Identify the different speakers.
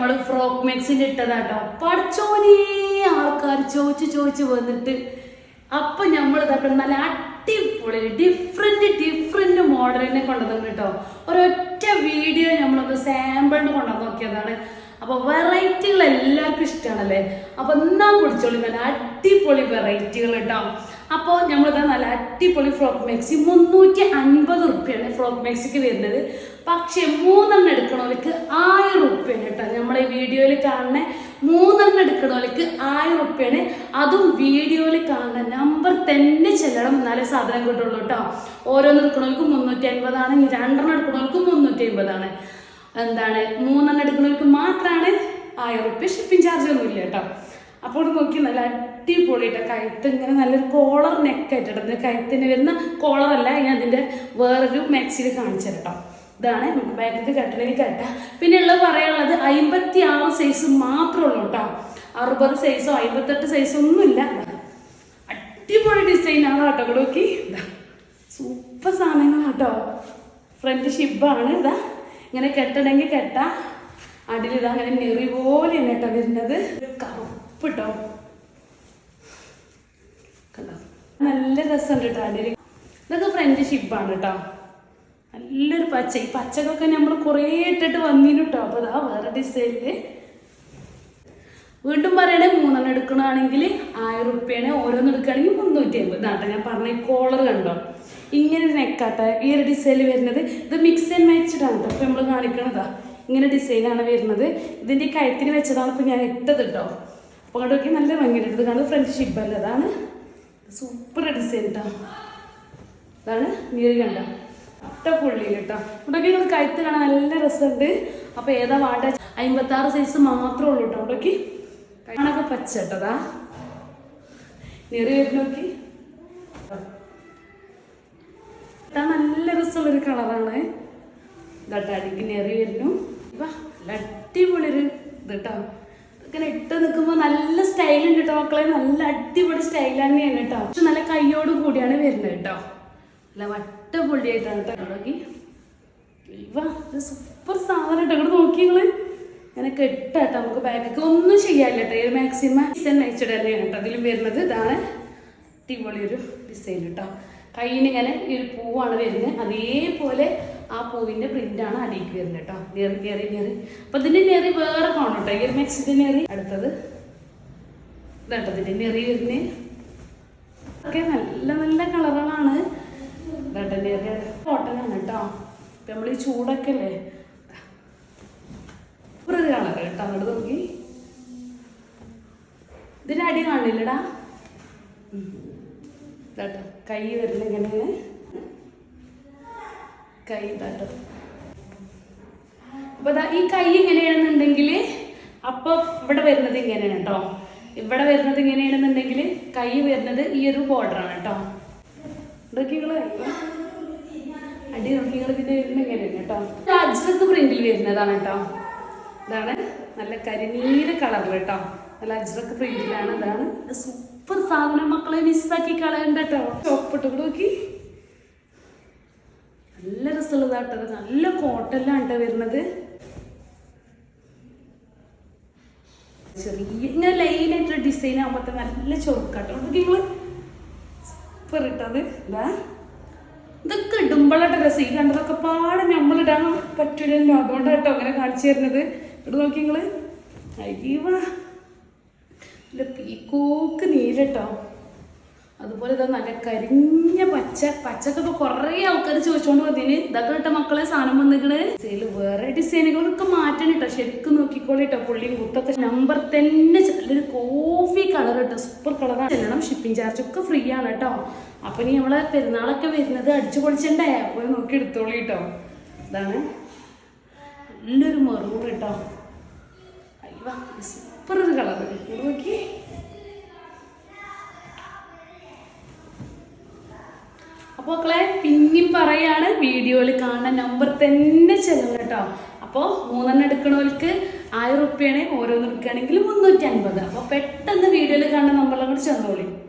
Speaker 1: നമ്മൾ ഫ്രോക്ക് മെക്സിന്റെ ഇട്ടതാട്ടോ. പഠിച്ചോനേ ആൾക്കാർ ചോദിച്ച് ചോദിച്ച് വന്നിട്ട്. അപ്പൊ നമ്മൾ ഇതാക്കണം നല്ല അടിപൊളി ഡിഫറെന്റ് ഡിഫറെന്റ് മോഡലിനെ കൊണ്ടുവന്നു കേട്ടോ. ഒരൊറ്റ വീഡിയോ നമ്മളൊന്ന് സാമ്പിളിന് കൊണ്ടുവന്ന് നോക്കിയതാണ്. അപ്പൊ വെറൈറ്റികൾ എല്ലാവർക്കും ഇഷ്ടമാണല്ലേ അപ്പൊ എന്നാ കുടിച്ചോളി നല്ല അടിപൊളി വെറൈറ്റികൾ കേട്ടോ. അപ്പോൾ നമ്മളിതാ നല്ല അടിപൊളി ഫ്രോക്ക് മാക്സി. മുന്നൂറ്റി അൻപത് റുപ്യാണ് ഫ്രോക്ക് മാക്സിക്ക് വരുന്നത്. പക്ഷെ മൂന്നെണ്ണം എടുക്കണവർക്ക് ആയിരം റുപ്യാണ് കേട്ടോ. നമ്മളെ വീഡിയോയിൽ കാണുന്ന മൂന്നെണ്ണം എടുക്കണവർക്ക് ആയിരം റുപ്യാണ്. അതും വീഡിയോയിൽ കാണുന്ന നമ്പർ തന്നെ ചെല്ലണം നല്ല സാധനം കിട്ടുള്ളൂ കേട്ടോ. ഓരോന്ന് എടുക്കണവർക്ക് മുന്നൂറ്റി അൻപതാണ്. രണ്ടെണ്ണം എടുക്കണവർക്ക് മുന്നൂറ്റി അൻപതാണ്. എന്താണ്? മൂന്നെണ്ണം എടുക്കുന്നവർക്ക് മാത്രമാണ് ആയിരം റുപ്യ ഷിപ്പിംഗ് ചാർജ് ഒന്നുമില്ല കേട്ടോ. അപ്പോൾ നോക്കി നല്ല അടിപൊളിയിട്ട് കഴുത്ത് ഇങ്ങനെ നല്ലൊരു കോളർ നെക്ക് ആയിട്ടുണ്ട് കഴുത്തിന് വരുന്ന കോളറല്ല ഞാൻ അതിന്റെ വേറൊരു മാക്സിൽ കാണിച്ചു ഇതാണ് ബാക്കിൽ കട്ടിലേക്ക് കെട്ട. പിന്നെ ഉള്ളത് പറയാനുള്ളത് അമ്പത്തി ആറ് സൈസ് മാത്രമേ ഉള്ളൂ കേട്ടോ. അറുപത് സൈസോ അമ്പത്തെട്ട് സൈസോ ഒന്നുമില്ല അടിപൊളി ഡിസൈനാണ് കേട്ടോ ഇവിടെ നോക്കി. സൂപ്പർ സാധനങ്ങളാണ് കേട്ടോ. ഫ്രണ്ട് ഷിബാണ് ഇതാ. ഇങ്ങനെ കെട്ടണമെങ്കിൽ കെട്ട. അടിയിൽ ഇതാ അങ്ങനെ നെറി പോലെയാണ് കേട്ടോ വരുന്നത്. കറുപ്പ് കേട്ടോ കണ്ടോ നല്ല രസമുണ്ട് കേട്ടോ അതിൽ ഇതൊക്കെ ഫ്രണ്ട്ഷിപ്പാണ് കേട്ടോ നല്ലൊരു പച്ച. ഈ പച്ചക്കൊക്കെ നമ്മൾ കുറേ ഇട്ടിട്ട് വന്നിന് കേട്ടോ അപ്പോൾ അതാ വേറെ ഡിസൈനിൽ വീണ്ടും പറയണേ മൂന്നെണ്ണം എടുക്കണമെങ്കിൽ ആയിരം റുപ്യാണ് ഓരോന്ന് എടുക്കുകയാണെങ്കിൽ മുന്നൂറ്റി അമ്പത് ഇതാട്ടെ ഞാൻ പറഞ്ഞ കോളർ കണ്ടോ? ഇങ്ങനെ നെക്കാട്ട ഈ ഒരു ഡിസൈനിൽ വരുന്നത് ഇത് മിക്സ് ആൻഡ് മാച്ചിട്ടാണ് കേട്ടോ അപ്പോൾ നമ്മൾ കാണിക്കണതാ ഇങ്ങനെ ഡിസൈനാണ് വരുന്നത്. ഇതിന്റെ കഴുത്തിന് വെച്ചതാണ് ഇപ്പോൾ ഞാൻ ഇട്ടത് കേട്ടോ അപ്പോൾ അങ്ങോട്ട് നല്ല ഭംഗിയുണ്ട്. ഇത് കാണുന്നത് ഫ്രണ്ട് ഷിബല്ല അതാണ് സൂപ്പർ ഡിസൈൻ കേട്ടോ അതാണ് നീര് കണ്ട. ഒറ്റ പുള്ളി കേട്ടോ ഇവിടെയൊക്കെ നിങ്ങൾ കഴുത്ത് കാണാൻ നല്ല രസമുണ്ട്. അപ്പോൾ ഏതാ വാട അമ്പത്തി ആറ് സൈസ് മാത്രമേ ഉള്ളൂ കേട്ടോ ഇവിടേക്ക്. കാണൊക്കെ പച്ച കേട്ടതാ നീറി വരുന്ന നോക്കി. ഇതാ നല്ല രസമുള്ളൊരു കളറാണ്. ഇതാട്ടോ അടിക്ക് നെറി വരുന്നു. ഇവാ നല്ല അടിപൊളി ഒരു ഇത് ഇങ്ങനെ ഇട്ട് നിൽക്കുമ്പോൾ നല്ല സ്റ്റൈലുണ്ട് കേട്ടോ മക്കളെ. നല്ല അടിപൊളി സ്റ്റൈൽ തന്നെയാണ് കേട്ടോ പക്ഷെ നല്ല കയ്യോട് കൂടിയാണ് വരുന്നത് കേട്ടോ നല്ല വട്ടപൊളിയായിട്ടാണ് കേട്ടോ നോക്കി. ഇവാ ഇത് സൂപ്പർ സാധനം കേട്ടോ ഇവിടെ നോക്കി നിങ്ങൾ. ഇങ്ങനെ കെട്ടാട്ടോ നമുക്ക് ബാഗ് ഒന്നും ചെയ്യാനില്ല കേട്ടോ ഇത് മാക്സിമം ഡിസൈൻ അയച്ചിട്ട് തന്നെയാണ് കേട്ടോ അതിലും വരുന്നത്. ഇതാണ് അടിപൊളി ഒരു ഡിസൈൻ കേട്ടോ കയ്യിന് ഇങ്ങനെ ഈ ഒരു പൂവാണ് വരുന്നത്. അതേപോലെ ആ പൂവിന്റെ പ്രിന്റ് ആണ് അടിയിക്ക് വരുന്നത് കേട്ടോ. നേറി നേറി നേറി അപ്പൊ ഇതിന്റെ നേറി വേറെ കാണും കേട്ടോ ഈ ഒരു നേറി അടുത്തത്. ഇതാട്ടോ ഇതിന്റെ നെറി വരുന്നത് ഒക്കെ നല്ല നല്ല കളറുകളാണ്. ഇതാട്ടോ നേറി കോട്ടനാണ് കേട്ടോ. ഇപ്പൊ നമ്മൾ ഈ ചൂടൊക്കെ അല്ലേ? ഒരു കളർ കേട്ടോ. അങ്ങോട്ട് നോക്കി. ഇതിന്റെ അടി കാണില്ലടാ. കൈ വരുന്ന ഇങ്ങനെ കൈ ഇതാട്ടോ അപ്പൊ ഈ കൈ ഇങ്ങനെയാണെന്നുണ്ടെങ്കിൽ അപ്പൊ ഇവിടെ വരുന്നത് ഇങ്ങനെയാണ് കേട്ടോ. ഇവിടെ വരുന്നത് ഇങ്ങനെയാണെന്നുണ്ടെങ്കിൽ കൈ വരുന്നത് ഈ ഒരു ബോർഡറാണ് കേട്ടോ. അടി നോക്കി നിങ്ങൾ ഇതിന്റെ വരുന്നത് ഇങ്ങനെയാണ് കേട്ടോ. അജ്രത്ത് പ്രിന്റിൽ വരുന്നതാണ് കേട്ടോ. ഇതാണ് നല്ല കരിനീല കളർ കേട്ടോ. നല്ല അജ്രക്ക് പ്രിന്റിലാണ് ഇതാണ് സൂപ്പർ സാധനം മക്കളെ മിസ്സാക്കി കളയണ്ട കേട്ടോ. ചോപ്പിട്ട് നോക്കി. നല്ല രസമുള്ളതാട്ടത് നല്ല കോട്ടെല്ലാം കേട്ടോ വരുന്നത്. ചെറിയ ഇങ്ങനെ ലൈനായിട്ടുള്ള ഡിസൈൻ ആകുമ്പോ നല്ല ചൊറുക്കാട്ടോ. ഇട്ടത് ഇതാ ഇതൊക്കെ ഇടുമ്പോഴാട്ടോ രസം. ഈ കണ്ടതൊക്കെ പാടെ നമ്മളിടാൻ പറ്റൂലല്ലോ. അതുകൊണ്ടാട്ടോ അങ്ങനെ കാണിച്ചു തരുന്നത്. ഇവിടെ നോക്കി നിങ്ങൾ. അയ്യവാ പീക്കോക്ക് നീലട്ടോ അതുപോലെ ഇതാ നല്ല കരിഞ്ഞ പച്ച പച്ചക്കൊക്കെ കുറേ ആൾക്കാർ ചോദിച്ചോണ്ട് വന്നതിന് ഇതൊക്കെ ഇട്ട മക്കളെ സാധനം വന്നിക്കണ്. സെയിൽ വേറെ ഡിസൈനുകളൊക്കെ മാറ്റണം കേട്ടോ ശരിക്കും നോക്കിക്കോളി കേട്ടോ പുള്ളിയും കുത്തൊക്കെ നമ്പർ തന്നെ നല്ലൊരു കോഫി കളർ കേട്ടോ സൂപ്പർ കളറാണ് ചെല്ലണം ഷിപ്പിംഗ് ചാർജ് ഒക്കെ ഫ്രീ ആണ് കേട്ടോ അപ്പൊ ഇനി നമ്മളെ പെരുന്നാളൊക്കെ വരുന്നത് അടിച്ചു പൊളിച്ചണ്ടേ? അപ്പോൾ നോക്കി എടുത്തോളി കേട്ടോ ഇതാണ് നല്ലൊരു മെറൂൺ കേട്ടോ അയ്യോ സൂപ്പർ ഒരു കളർ നോക്കി. മക്കളെ പിന്നെയും പറയാണ് വീഡിയോയിൽ കാണുന്ന നമ്പർ തന്നെ ചെല്ലണം കേട്ടോ. അപ്പോൾ മൂന്നെണ്ണം എടുക്കണവർക്ക് ആയിരം റുപ്യാണ് ഓരോന്ന് എടുക്കുകയാണെങ്കിൽ മുന്നൂറ്റി അൻപത്. അപ്പോൾ പെട്ടെന്ന് വീഡിയോയിൽ കാണുന്ന നമ്പറിലും കൂടി ചെന്നോളി